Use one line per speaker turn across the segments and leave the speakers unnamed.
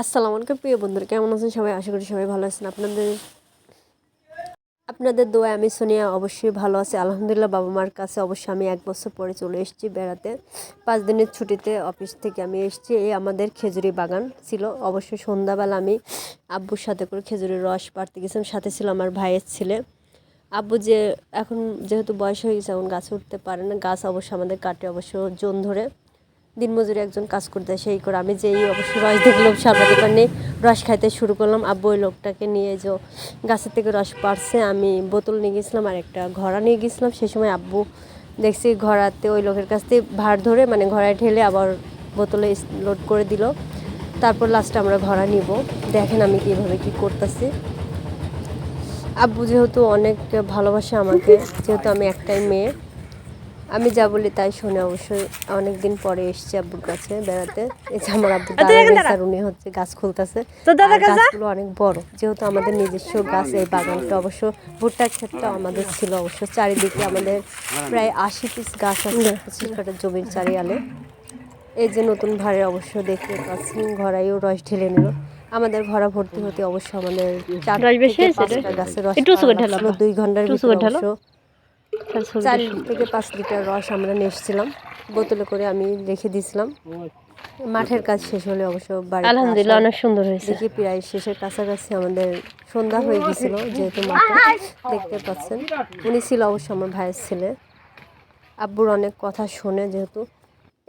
আসসালামু আলাইকুম, প্রিয় বন্ধুরা, কেমন আছেন সবাই? আশা করি সবাই ভালো আছেন। আপনাদের আপনাদের দোয়া আমি সোনিয়া অবশ্যই ভালো আছি। আলহামদুলিল্লাহ, বাবা মার কাছে অবশ্যই আমি এক বছর পরে চলে এসেছি বেড়াতে। পাঁচ দিনের ছুটিতে অফিস থেকে আমি এসেছি। এই আমাদের খেজুরি বাগান ছিল। অবশ্যই সন্ধ্যাবেলা আমি আব্বুর সাথে করে খেজুরির রস পাড়তে গেছিলাম। সাথে ছিল আমার ভাইয়ের ছেলে। আব্বু যে এখন যেহেতু বয়স হয়ে গেছে, এখন গাছ উঠতে পারে না। গাছ অবশ্য আমাদের কাটে, অবশ্য জোন ধরে। দিনমজুরি একজন কাজ করতে সেই করে আমি যেই অবশ্য রস দেখলাম সামনে দোকানে রস খাইতে শুরু করলাম। আব্বু ওই লোকটাকে নিয়ে যে গাছের থেকে রস পাড়ছে আমি বোতল নিয়ে গেছিলাম আর একটা ঘোড়া নিয়ে গেছিলাম। সেই সময় আব্বু দেখছি ঘোড়াতে ওই লোকের কাছ থেকে ভার ধরে মানে ঘোড়ায় ঠেলে আবার বোতলে লোড করে দিল। তারপর লাস্টে আমরা ঘোড়া নিব। দেখেন আমি কীভাবে কী করতেছি। আব্বু যেহেতু অনেক ভালোবাসে আমাকে, যেহেতু আমি একটাই মেয়ে আমি যা বলি তাই শুনে অবশ্যই অনেকদিন পরে এসছি আব্বুর কাছে বেড়াতে। এই যে আমার আব্বু দাদা উনি হচ্ছে গাছ খুলতেছে। গাছগুলো অনেক বড় যেহেতু আমাদের নিজস্ব গাছ এই বাগানটা অবশ্য ভুট্টার ক্ষেতটা আমাদের ছিল অবশ্য। চারিদিকে আমাদের প্রায় আশি পিস গাছ আছে পঁচিশ কাটা জমির চারিয়ালে এই যে নতুন ভাড়ে অবশ্য দেখতে পাচ্ছি ঘরাইও রস ঢেলে নিল। আমাদের ঘোড়া ভর্তি হতে অবশ্য আমাদের চার
রস বেশি
থেকে
হয়েছে রে?
পাঁচটা গাছের রস দুই
ঘণ্টার
ভিতরে অবশ্য চার থেকে পাঁচ লিটার রস আমরা নিয়ে এসেছিলাম। বোতলে করে আমি রেখে দিয়েছিলাম। মাঠের কাজ শেষ হলে অবশ্য বাড়িতে
আলহামদুলিল্লাহ অনেক সুন্দর হয়েছে।
দেখি প্রায় শেষের কাছাকাছি আমাদের সন্ধ্যা হয়ে গেছিল যেহেতু মাঠে। দেখতে পাচ্ছেন উনি ছিল অবশ্য আমার ভাইয়ের ছেলে। আব্বুর অনেক কথা শোনে যেহেতু।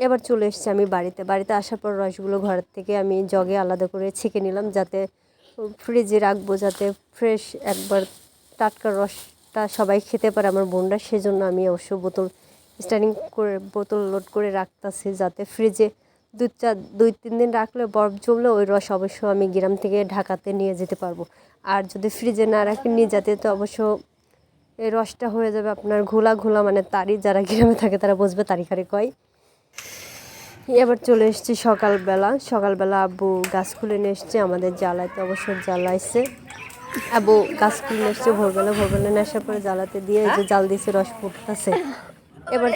এবার চলে এসেছি আমি বাড়িতে। বাড়িতে আসার পর রসগুলো ঘরের থেকে আমি জগে আলাদা করে ছেঁকে নিলাম যাতে ফ্রিজে রাখব যাতে ফ্রেশ একবার টাটকা রসটা সবাই খেতে পারে, আমার বোনরা, সেজন্য আমি অবশ্য বোতল স্ট্যান্ডিং করে, বোতল লোড করে রাখতেছি যাতে ফ্রিজে দু চার দুই তিন দিন রাখলে বরফ জমলে ওই রস অবশ্য আমি গ্রাম থেকে ঢাকাতে নিয়ে যেতে পারব। আর যদি ফ্রিজে না রাখি নিয়ে যেতে তো অবশ্য এই রসটা হয়ে যাবে আপনার ঘোলা ঘোলা মানে তারি যারা গ্রামে থাকে তারা বুঝবে তারি খারি কয়। এবার চলে এসেছি সকালবেলা। সকালবেলা আব্বু গাছ খুলে নিয়ে এসছে, আমাদের জ্বালাইতে অবশ্য জ্বালাইছে। আব্বু গাছ খুলে নিয়ে এসছে ভোরবেলা ভোরবেলা আসার পরে জ্বালাতে দিয়ে যে জাল দিয়েছে রস ফুটতেছে। এবার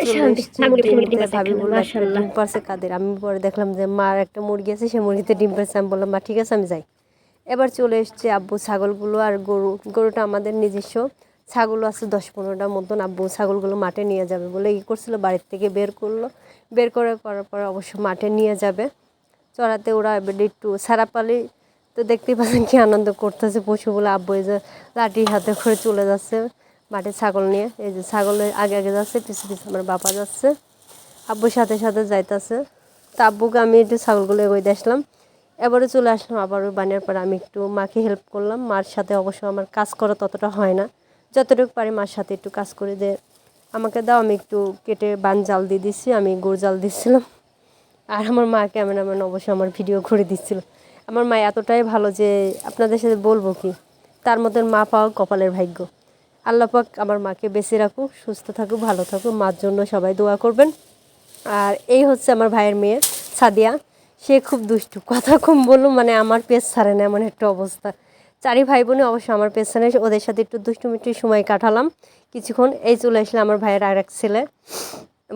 ভাবি বলল ডিম পারছে কাদের? আমি পরে দেখলাম যে মার একটা মুরগি আছে সেই মুরগিতে ডিম পারছে আমি বললাম মা ঠিক আছে আমি যাই। এবার চলে এসছে আব্বু ছাগলগুলো আর গরু গরুটা আমাদের নিজস্ব। ছাগল আছে দশ পনেরোটার মতন আব্বু ছাগলগুলো মাঠে নিয়ে যাবে বলে ই করছিল বাড়ির থেকে বের করল। বের করে করার পর অবশ্য মাঠে নিয়ে যাবে। চড়াতে ওরা একটু সারা পালি তো দেখতেই পাচ্ছেন কি আনন্দ করতেছে পশুগুলো আব্বু এই যে লাঠি হাতে করে চলে যাচ্ছে মাঠে ছাগল নিয়ে। এই যে ছাগলের আগে আগে যাচ্ছে, পিছু পিছু আমার বাবা যাচ্ছে আব্বুর সাথে সাথে যাইতাছে। তা আব্বুকে আমি একটু ছাগলগুলো এগোই আসলাম। এবারে চলে আসলাম আবার ওই বানিয়ার পর আমি একটু মাকে হেল্প করলাম। মার সাথে অবশ্য আমার কাজ করা ততটা হয় না। যতটুকু পারি মার সাথে একটু কাজ করে দে আমাকে দাও, আমি একটু কেটে বান জাল দিয়ে দিচ্ছি আমি গুড় জাল দিচ্ছিলাম। আর আমার মা ক্যামেরাম্যান অবশ্যই আমার ভিডিও করে দিচ্ছিল। আমার মা এতটাই ভালো যে আপনাদের সাথে বলব কি, তার মতন মা পাওয়া কপালের ভাগ্য। আল্লাহ পাক আমার মাকে বেঁচে রাখুক, সুস্থ থাকুক, ভালো থাকুক, মার জন্য সবাই দোয়া করবেন। আর এই হচ্ছে আমার ভাইয়ের মেয়ে, সাদিয়া। সে খুব দুষ্টু, কথা কম বলল মানে আমার পেজ ছাড়ে না এমন একটা অবস্থা। চারি ভাই বোনে অবশ্য আমার পেজ ছাড়ে ওদের সাথে একটু দুষ্টু মিষ্টি সময় কাটালাম। কিছুক্ষণ এই চলে আসলে আমার ভাইয়ের আর এক ছেলে।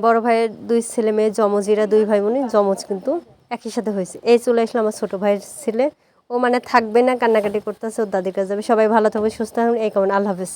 বড় ভাইয়ের দুই ছেলে মেয়ে, যমজিরা দুই ভাই বোনে যমজ কিন্তু একই সাথে হয়েছে। এই চলে আসলো আমার ছোটো ভাইয়ের ছেলে। ও মানে থাকবে না, কান্নাকাটি করতেছে, ওর দাদির কাছে যাবে। সবাই ভালো থাকবে সুস্থ থাকবে এই কেমন, আল্লাহ হাফেজ।